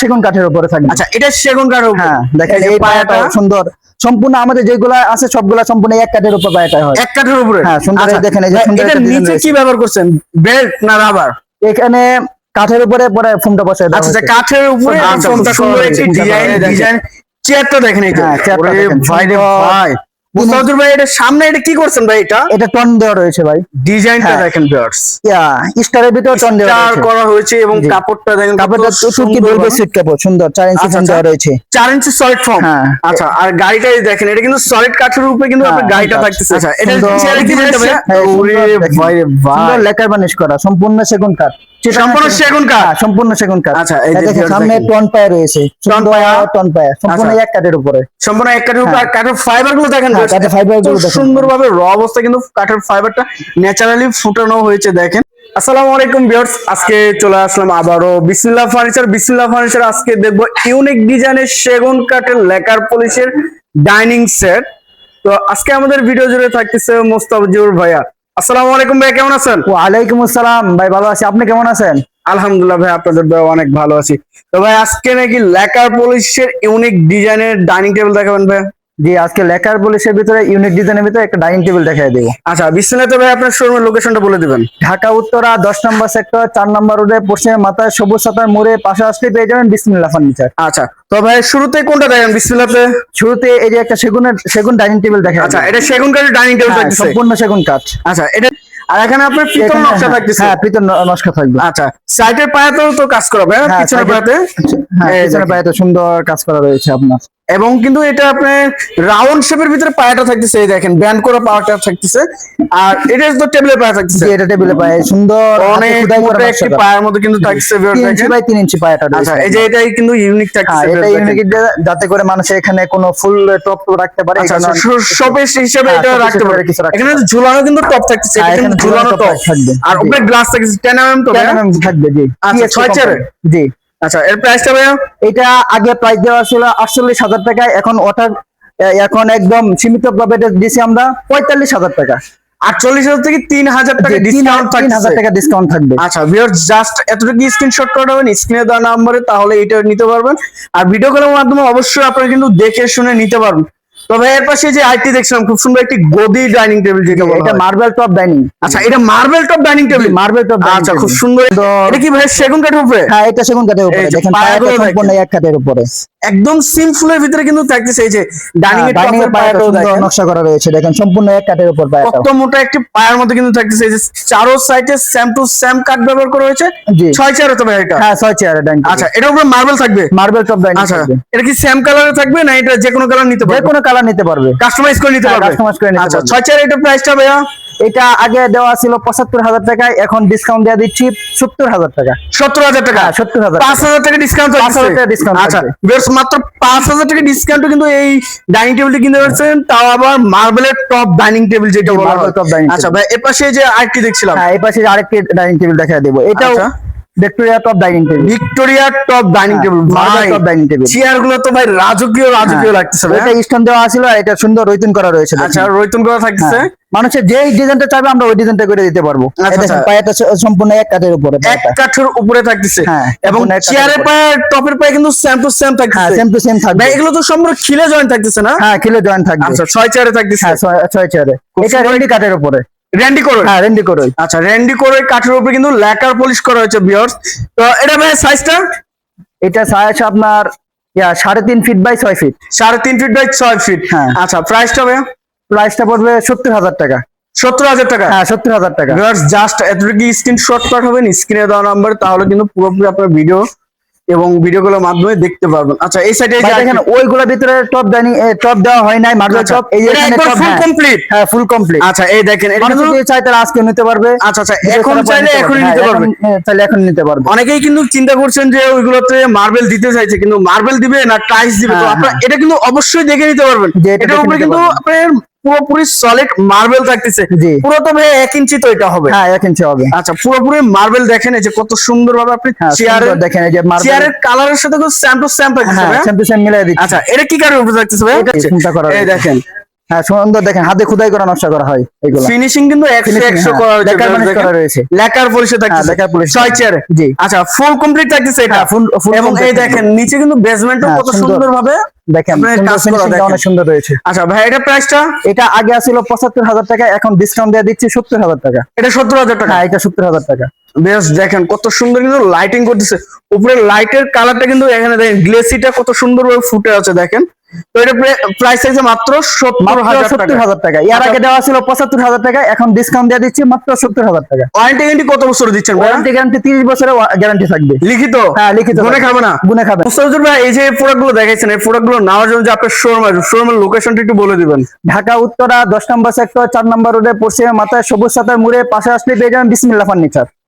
সেগুন কাঠের উপরে থাকবে। আচ্ছা এটা সেগুন কাঠের উপর। হ্যাঁ দেখেন এই পায়াটা সুন্দর। সম্পূর্ণ আমাদের যেগুলা আছে সবগুলা সম্পূর্ণ এক কাঠের উপর পায়াটা হয়। এক কাঠের উপরে? হ্যাঁ, সুন্দর এই দেখেন, এই যে সুন্দর design নিচে কি ব্যবহার করছেন? বেল্ট না রাবার? এখানে কাঠের উপরে পরে ফোনটা বসায় আচ্ছা আচ্ছা, কাঠের উপরে আচ্ছা, ফোনটা সুন্দর একটি ডিজাইন। ডিজাইন চেয়ারটা দেখেন। এটা হ্যাঁ, ভাই রে। ভাই। মুস্তাফিজুর ভাই এটা সামনে এটা কি করছেন ভাই এটা? এটা টন দেওয়া রয়েছে ভাই। ডিজাইনটা হ্যাঁ। দেখেন ভিউয়ার্স ইয়া স্টারের ভিতরে টন দেওয়া স্টার করা হয়েছে এবং কাপড়টা দেখেন কাপড়টা তুর্কি কাপড়? সুন্দর চার ইঞ্চি আচ্ছা, দেওয়া আচ্ছা। রয়েছে। চার ইঞ্চি সলিড ফর্ম। আচ্ছা আর গাড়িটাই দেখেন এটা কিন্তু সলিড কাঠের উপরে কিন্তু হ্যাঁ, আপনার গাড়িটা থাকতেছে। আচ্ছা এটা। চেয়ারে কি বলতে হ্যাঁ, ওরে ভাই ভাই। সুন্দর লেকার বানিশ করা সম্পূর্ণ সেগুন কাঠ। সম্পূর্ণ সেগুন কাঠ? সম্পূর্ণ সেগুন কাঠ। আচ্ছা, এই দেখেন সামনে টন পায়া রয়েছে। টন পায়া? টন পায়া সম্পূর্ণ আচ্ছা। এক কাঠের উপরে। সম্পূর্ণ এক কাঠের উপর। কাঠের ফাইবারগুলো দেখেন হ্যাঁ, কাঠের fiber গুলো দেখেন। সুন্দর ভাবে র অবস্থা কিন্তু কাঠের ফাইবারটা ন্যাচারালি ফুটানো হয়েছে দেখেন। আসসালামু আলাইকুম ভিউয়ার্স আজকে চলে আসলাম আবারও বিসমিল্লাহ ফার্নিচার বিসমিল্লাহ ফার্নিচার আজকে দেখব ইউনিক ডিজাইনের সেগুন কাঠের লেকার পলিশের ডাইনিং সেট তো আজকে আমাদের ভিডিও জুড়ে থাকতেছে মোস্তাফিজুর ভাইয়া। আসসালামু আলাইকুম ভাইয়া কেমন আছেন? ওয়ালাইকুম আসসালাম। ভাই ভালো আছি। আপনি কেমন আছেন? আলহামদুলিল্লাহ ভাই আপনাদের ভাই অনেক ভালো আছি। তো ভাই আজকে নাকি লেকার পলিশের ইউনিক ডিজাইনের ডাইনিং টেবিল দেখাবেন ভাই জি আজকে লেকার পলিশের ভিতরে ইউনিক ডিজাইনের ভিতরে একটা ডাইনিং টেবিল দেখাই দেবো। আচ্ছা বিশ্বনাথ ভাই আপনার শোরুমের লোকেশনটা বলে দিবেন। ঢাকা উত্তরা দশ নম্বর সেক্টর চার নম্বর রোডে পশ্চিমে মাথায় সবুজ সাতার মোড়ে পাশে আসলে পেয়ে যাবেন বিসমিল্লা ফার্নিচার আচ্ছা তো ভাই শুরুতে কোনটা দেখেন বিসমিল্লাতে শুরুতে এই যে একটা সেগুনের সেগুন ডাইনিং টেবিল দেখা আচ্ছা এটা সেগুন কাঠের ডাইনিং টেবিল হ্যাঁ, সম্পূর্ণ সেগুন কাঠ। আচ্ছা এটা আর এখানে আপনার পিতল নকশা থাকতেছে। হ্যাঁ পিতল নকশা থাকবে। আচ্ছা সাইডের পায়াতেও তো কাজ করাবে হ্যাঁ হ্যাঁ, পিছনের পায়াতে? হ্যাঁ এই পিছনে দেখেন। পায়ে তো সুন্দর কাজ করা রয়েছে আপনার এবং কিন্তু এটা আপনার রাউন্ড শেপের ভিতরে পায়াটা থাকতেছে এই দেখেন ব্যান্ড করা পায়াটা থাকতেছে আর এটা তো টেবিলের পায়া থাকতেছে এটা টেবিলে পায়ে সুন্দর অনেক মোটা একটি। পায়ের মধ্যে কিন্তু তিন ইঞ্চি বাই তিন ইঞ্চি পায়াটা আচ্ছা এই যে এটাই কিন্তু ইউনিক হ্যাঁ থাকতেছে এটা ইউনিক যাতে করে মানুষ এখানে কোনো ফুল টপ রাখতে পারে আচ্ছা শোপিস হিসেবে হ্যাঁ, এটা রাখতে পারে কিছু রাখতে এখানে ঝুলানো কিন্তু টপ থাকতেছে হ্যাঁ, এটা কিন্তু ঝুলানো টপ থাকবে। আর। উপরে গ্লাস থাকতেছে 10 mm তো কেন এমন থাকবে জি আচ্ছা, TSP ছয় চেয়ারে? company। জি আচ্ছা এর প্রাইসটা ভাইয়া? এটা আগে প্রাইস দেওয়া ছিল আটচল্লিশ হাজার টাকা এখন ওটা এখন একদম সীমিত ভাবে দিছি আমরা পঁয়তাল্লিশ হাজার টাকা। আটচল্লিশ হাজার থেকে তিন হাজার টাকা ডিসকাউন্ট তিন হাজার টাকা ডিসকাউন্ট থাকবে। আচ্ছা ভিউয়ার জাস্ট এতটুকু স্ক্রিনশট করে নেবেন স্ক্রিনে দেওয়া নাম্বারে তাহলে এটা নিতে পারবেন। আর ভিডিও কলের মাধ্যমে অবশ্যই আপনারা কিন্তু দেখে শুনে নিতে পারবেন। তবে এর পাশে যে আইটি দেখছিলাম খুব সুন্দর একটি গদি ডাইনিং টেবিল যেটা এটা মার্বেল টপ ডাইনিং আচ্ছা এটা marble top dining table marble top আচ্ছা খুব সুন্দর। এটা কি ভাই সেগুন কাঠের উপরে? হ্যাঁ এটা সেগুন কাঠের উপরে। দেখেন পায়াগুলো সম্পূর্ণ এক কাঠের উপরে। একদম সিম্পলের ভিতরে কিন্তু থাকতেছে এই যে ডাইনিং এর টপের পায়াটা পায়াটাও দেখেন নকশা করা রয়েছে দেখেন সম্পূর্ণ এক কাঠের উপর পায়াটা। কত মোটা একটি পায়ের মধ্যে কিন্তু থাকতেছে এই যে চারো সাইডে সেম টু সেম কাট ব্যবহার করা হয়েছে। জি। ছয় চার হতে পারে এটা? হ্যাঁ ছয় চেয়ার ডাইনিং আচ্ছা এটার উপরে মার্বেল থাকবে? মার্বেল টপ ডাইনিং আচ্ছা এটা কি সেম কালারে থাকবে না এটা যে কোনো কালার নিতে পারবে? যে কোনো কালার নিতে পারবে। কাস্টমাইজ করে নিতে হ্যাঁ, পারবে? customize করে নিতে আচ্ছা ছয় চার এটা প্রাইসটা ভাইয়া? এটা আগে দেওয়া ছিল পঁচাত্তর হাজার টাকায় এখন ডিসকাউন্ট দেওয়া দিচ্ছি সত্তর হাজার টাকা। সত্তর হাজার টাকা? হ্যাঁ, 70,000 পাঁচ হাজার টাকা ডিসকাউন্ট পাঁচ হাজার টাকা discount আচ্ছা মাত্র পাঁচ হাজার টাকা ডিসকাউন্ট কিন্তু এই ডাইনিং টেবিলটি কিনতে পারছেন। তাও আবার মার্বেলের টপ ডাইনিং টেবিল যেটা বলা হয়। Top dining আচ্ছা ভাই এর পাশে যে আরেকটি দেখছিলাম। হ্যাঁ এই পাশে আরেকটি ডাইনিং টেবিল দেখা দেবো। এটাও। Victoria top dining table Victoria top dining হ্যাঁ, table marble top dining table। চেয়ারগুলো তো ভাই রাজকীয় রাজকীয় লাগতেছে ভাই। এটা স্টোন দেওয়া ছিল আর এটা সুন্দর রৈতুন করা রয়েছে। আচ্ছা রৈতুন করা থাকতেছে। হ্যাঁ, মানুষের যেই ডিজাইনটা চাইবে আমরা ওই ডিজাইনটা করে দিতে পারব। আচ্ছা, আচ্ছা। পায়াটা সম্পূর্ণ এক কাঠের উপরে এক কাঠের উপরে থাকতেছে। হ্যাঁ, এবং চেয়ারের। পায়ে টপের পায়ে কিন্তু সেম টু সেম হ্যাঁ সেম টু সেম থাকবে। এগুলো তো সম্পূর্ণ খিলে জয়েন্ট থাকতেছে না? হ্যাঁ কিলো জয়েন্ট থাকবে। আচ্ছা ছয় চেয়ারে থাকতেছে। হ্যাঁ ছয়- চেয়ারে এটা রেন্ডি কাঠের উপরে। র্যান্ডি করে হ্যাঁ রেন্ডি করে আচ্ছা র্যান্ডি করে কাঠের উপরে কিন্তু ল্যাকার পলিশ করা হয়েছে বিয়ার্স তো এটা ভাই সাইজটা এটা সাইজ আপনার ইয়া সাড়ে তিন ফিট বাই ছয় ফিট সাড়ে তিন ফিট বাই ছয় ফিট হ্যাঁ। আচ্ছা প্রাইসটা ভাই প্রাইসটা পড়বে সত্তর হাজার টাকা। সত্তর হাজার টাকা? হ্যাঁ সত্তর হাজার টাকা। ভিউয়ার্স জাস্ট এতটুকু স্ক্রিনশট পাঠাবেন? স্ক্রিনে দেওয়া নাম্বার তাহলে কিন্তু পুরোপুরি আপনার ভিডিও এবং ভিডিওগুলোর মাধ্যমে দেখতে পারবেন। আচ্ছা এই সাইডে দেখেন ওইগুলোর ভিতরে টপ ডাইনিং টপ দেওয়া হয় নাই মার্বেল আচ্ছা, টপ এই এখানে একবার top, full হ্যাঁ। হ্যাঁ ফুল কমপ্লিট আচ্ছা এই দেখেন এটা যদি চায় তাহলে আজকে নিতে পারবে। আচ্ছা আচ্ছা এখন চাইলে নিতে পারবে। হ্যাঁ, এখন নিতে পারবে। অনেকেই কিন্তু চিন্তা করছেন যে ওইগুলোতে মার্বেল দিতে চাইছে কিন্তু মার্বেল দিবে না টাইলস দিবে তো আপনারা এটা কিন্তু অবশ্যই দেখে নিতে পারবেন। এটার উপরে কিন্তু আপনার পুরোপুরি সলিড মার্বেল থাকতেছে। পুরো তো ভাই এক ইঞ্চি তো এটা হবে। হ্যাঁ এক ইঞ্চি হবে। আচ্ছা পুরোপুরি মার্বেল দেখেন এই যে কত সুন্দর ভাবে আপনি চেয়ার দেখেন এই যে মার্বেল চেয়ারের কালারের সাথে স্যাম টু থাকতেছে হ্যাঁ। সেম টু সেম মিলাই দিচ্ছি। আচ্ছা এটা কি কারণে উপরে থাকতেছে ভাই এটা চিন্তা করার এই দেখেন। হ্যাঁ সুন্দর দেখেন হাতে খোদাই করা নকশা করা হয় এগুলো। ফিনিশিং কিন্তু হ্যাঁ, করা হয়েছে লেকার viewers করা রয়েছে। লেকার পলিশে হ্যাঁ, থাকছে লেকার ছয় চেয়ারে জি। আচ্ছা ফুল কমপ্লিট থাকতেছে এটা। হ্যাঁ, full- full এবং এই দেখেন নিচে কিন্তু বেসমেন্টও হ্যাঁ, কত সুন্দর। দেখেন অনেক রয়েছে। আচ্ছা ভাই এটা প্রাইসটা এটা আগে ছিল পঁচাত্তর হাজার টাকা এখন ডিসকাউন্ট দিয়ে দিচ্ছি সত্তর হাজার টাকা। এটা সত্তর হাজার টাকা? হ্যাঁ এটা সত্তর হাজার টাকা। বেশ দেখেন কত সুন্দর কিন্তু লাইটিং করতেছে। উপরে লাইটের কালারটা কিন্তু এখানে দেখেন গ্লেসিটা কত সুন্দর ভাবে ফুটে আছে দেখেন। তো এটা প্রাইস আছে মাত্র সত্তর হাজার টাকা। এর আগে দেওয়া ছিল পঁচাত্তর হাজার টাকা এখন ডিসকাউন্ট দিয়ে দিচ্ছি মাত্র সত্তর হাজার টাকা। ওয়ারেন্টি গ্যারান্টি কত বছর দিচ্ছেন ওয়ারেন্টি গ্যারান্টি তিরিশ বছরের গ্যারান্টি থাকবে। লিখিত? হ্যাঁ লিখিত গুনে খাবে না? গুনে খাবে। মুস্তাফিজুর ভাই এই যে প্রোডাক্টগুলো এই প্রোডাক্টগুলো নেওয়ার জন্য যে আপনার শোরুম আছে শোরুমের লোকেশনটা একটু বলে দিবেন। ঢাকা উত্তরা দশ নম্বর সেক্টর চার নম্বর রোডে পশ্চিমে মাথায় সবুজ সাথের মুড়ে পাশে আসলে পেয়ে যাবেন বিসমিল্লা ফার্নিচার